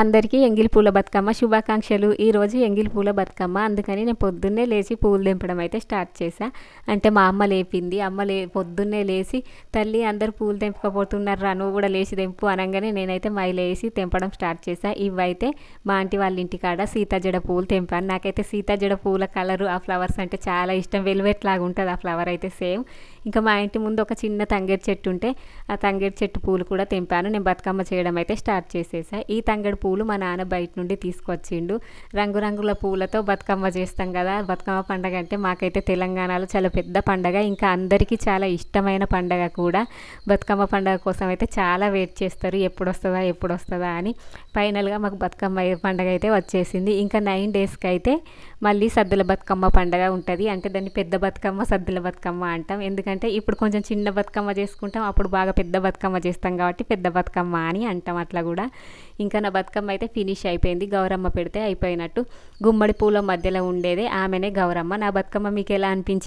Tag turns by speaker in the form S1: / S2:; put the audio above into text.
S1: అందరికీ ఎంగిలి పూల బతుకమ్మ శుభాకాంక్షలు. ఈరోజు ఎంగిలి పూల బతుకమ్మ. అందుకని నేను పొద్దున్నే లేచి పూలు తెంపడం అయితే స్టార్ట్ చేశా. అంటే మా అమ్మ లేపింది. అమ్మ లే పొద్దున్నే లేచి తల్లి అందరు పూలు తెంపకపోతున్నారు రా నువ్వు కూడా లేచి తెంపు అనగానే నేనైతే మై లేచి తెంపడం స్టార్ట్ చేశా. ఇవైతే మా ఆంటీ వాళ్ళ ఇంటికాడ సీతాజడ పూలు తెంపాను. నాకైతే సీతాజడ పూల కలరు ఆ ఫ్లవర్స్ అంటే చాలా ఇష్టం. వెల్వెట్ లాగా ఉంటుంది ఆ ఫ్లవర్ అయితే సేమ్. ఇంకా మా ఇంటి ముందు ఒక చిన్న తంగేడు చెట్టు ఉంటే ఆ తంగేడు చెట్టు పూలు కూడా తెంపాను. నేను బతుకమ్మ చేయడం అయితే స్టార్ట్ చేసేసా ఈ తంగేడు పూలు మా నాన్న బయట నుండి తీసుకొచ్చిండు. రంగురంగుల పూలతో బతుకమ్మ చేస్తాం కదా. బతుకమ్మ పండగ అంటే మాకైతే తెలంగాణలో చాలా పెద్ద పండగ. ఇంకా అందరికీ చాలా ఇష్టమైన పండగ కూడా. బతుకమ్మ పండగ కోసం అయితే చాలా వెయిట్ చేస్తారు. ఎప్పుడు వస్తుందా ఎప్పుడు వస్తుందా అని. ఫైనల్గా మాకు బతుకమ్మ పండగ అయితే వచ్చేసింది. ఇంకా నైన్ డేస్కి అయితే మళ్ళీ సద్దుల బతుకమ్మ పండగ ఉంటుంది. అంటే దాన్ని పెద్ద బతుకమ్మ సద్దుల బతుకమ్మ అంటాం. ఎందుకంటే ఇప్పుడు కొంచెం చిన్న బతుకమ్మ చేసుకుంటాం. అప్పుడు బాగా పెద్ద బతుకమ్మ చేస్తాం కాబట్టి పెద్ద బతుకమ్మ అని అంటాం అట్లా కూడా. ఇంకా నా బతుకమ్మ బతుకమ్మ అయితే ఫినిష్ అయిపోయింది. గౌరమ్మ పెడితే అయిపోయినట్టు. గుమ్మడి పూల మధ్యలో ఉండేదే ఆమెనే గౌరమ్మ. నా బతుకమ్మ మీకు ఎలా అనిపించింది?